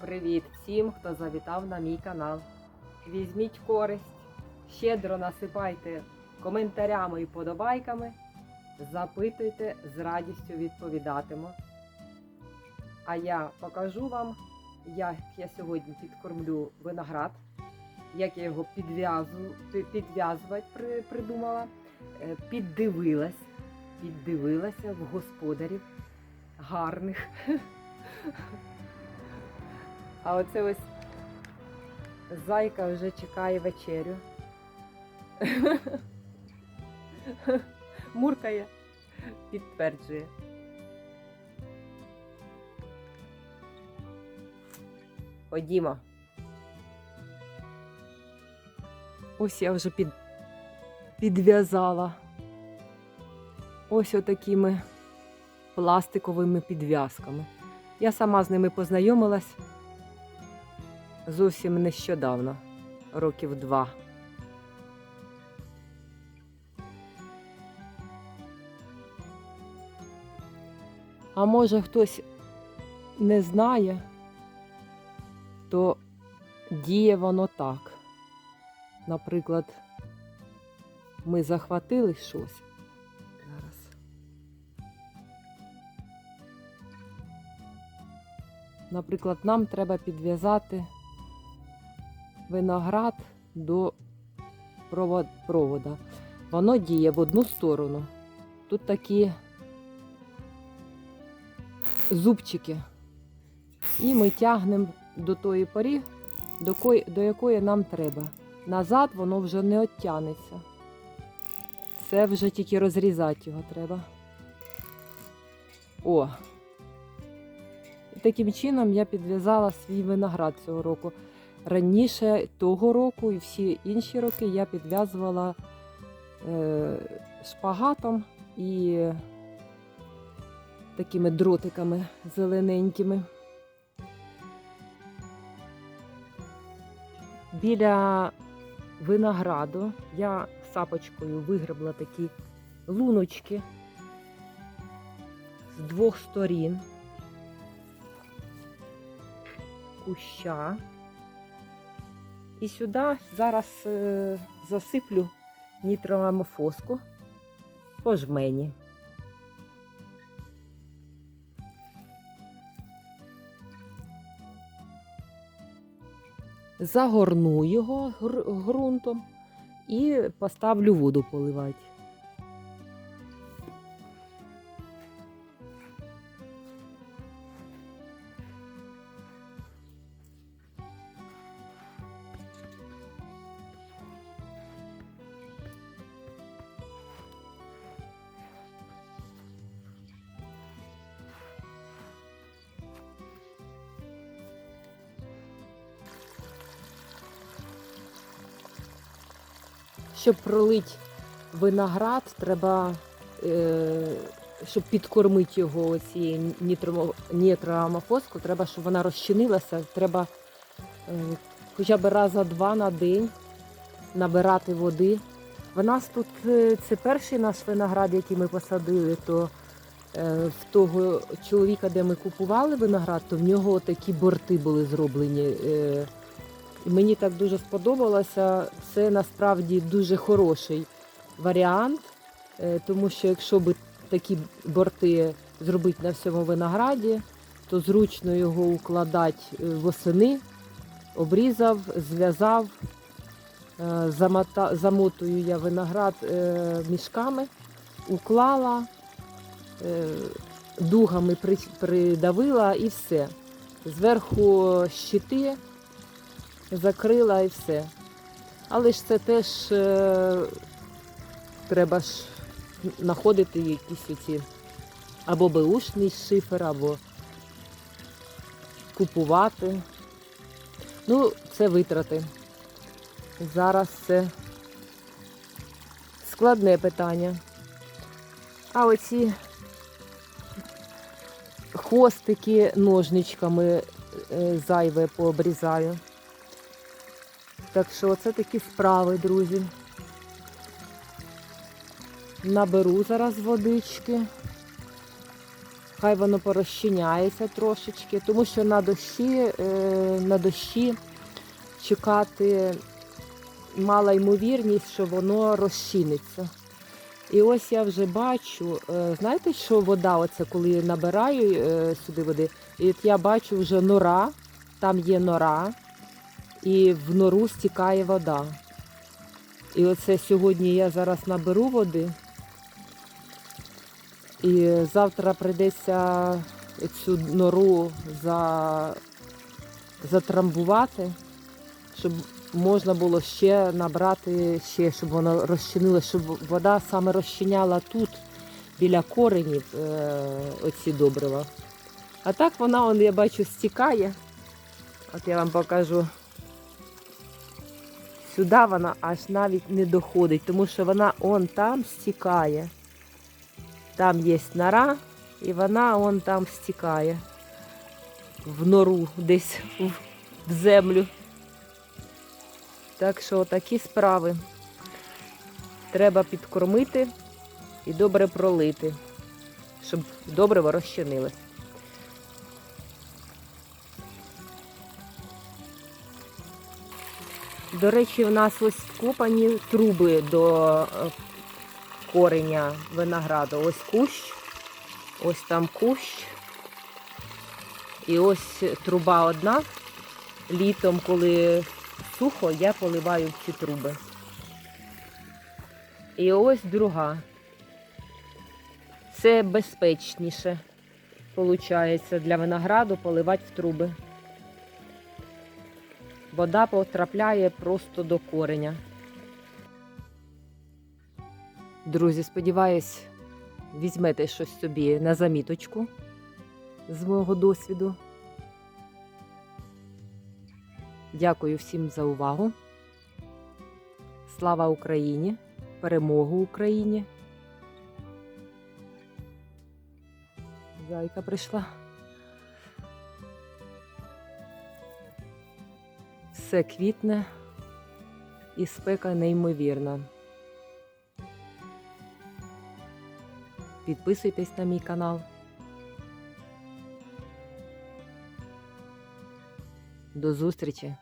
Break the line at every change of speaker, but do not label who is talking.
Привіт всім, хто завітав на мій канал. Візьміть користь, щедро насипайте коментарями і подобайками, запитуйте, з радістю відповідатиму. А я покажу вам, як я сьогодні підкормлю виноград, як я його підв'язувати при- придумала. Е, Піддивилась, піддивилася в господарів гарних. А оце ось зайка вже чекає вечерю. Муркає, підтверджує. Ходімо. Ось я вже під... підв'язала. Ось отакими пластиковими підв'язками. Я сама з ними познайомилась зовсім нещодавно, років два. А може хтось не знає, то діє воно так. Наприклад, ми захватили щось. Зараз. Наприклад, нам треба підв'язати виноград до провода. Воно діє в одну сторону. Тут такі зубчики. І ми тягнемо до тої порі, до, кої, до якої нам треба. Назад воно вже не оттянеться. Це вже тільки розрізати його треба. О! І таким чином я підв'язала свій виноград цього року. Раніше того року і всі інші роки я підв'язувала е, шпагатом і такими дротиками зелененькими. Біля винограду я сапочкою вигребла такі луночки з двох сторін куща. І сюди зараз е, засиплю нітроамофоску по жмені. Загорну його ґрунтом і поставлю воду поливати. Щоб пролити виноград, треба, е, щоб підкормити його цією нітроамофоскою, треба, щоб вона розчинилася. Треба е, хоча б раза два на день набирати води. В нас тут е, це перший наш виноград, який ми посадили, то в того чоловіка, де ми купували виноград, то в нього такі борти були зроблені. Мені так дуже сподобалося. Це насправді дуже хороший варіант, е, тому що якщо би такі борти зробити на всьому винограді, то зручно його укладати е, восени, обрізав, зв'язав, е, замотую я виноград мішками, уклала, дугами придавила і все. Зверху щити закрила і все. Але ж це теж е, треба ж знаходити якісь оці або беушний шифер, або купувати. Ну, це витрати. Зараз це складне питання. А оці хвостики ножничками е, зайве пообрізаю. Так що це такі справи, друзі. Наберу зараз водички. Хай воно порозчиняється трошечки, тому що на дощі, е, на дощі чекати мала ймовірність, що воно розчиниться. І ось я вже бачу, е, знаєте, що вода, оце коли набираю е, сюди води, і от я бачу вже нора, там є нора, і в нору стікає вода. І оце сьогодні я зараз наберу води. І завтра прийдеться цю нору за... затрамбувати, щоб можна було ще набрати, ще, щоб воно розчинилося, щоб вода саме розчиняла тут, біля коренів, е, оці добрива. А так вона, он, я бачу, стікає. От я вам покажу. Сюди вона аж навіть не доходить, тому що вона он там стікає. Там є нора, і вона он там стікає. В нору десь в, землю. Так що такі справи. Треба підкормити і добре пролити, щоб добре розчинилось. До речі, у нас ось вкопані труби до е, кореня винограду. Ось кущ, ось там кущ. І ось труба одна. Літом, коли сухо, я поливаю ці труби. І ось друга. Це безпечніше, виходить, для винограду поливати в труби. Вода потрапляє просто до кореня. Друзі, сподіваюсь, візьмете щось собі на заміточку з мого досвіду. Дякую всім за увагу. Слава Україні! Перемогу Україні! Зайка прийшла. Все квітне і спека неймовірна. Підписуйтесь на мій канал. До зустрічі!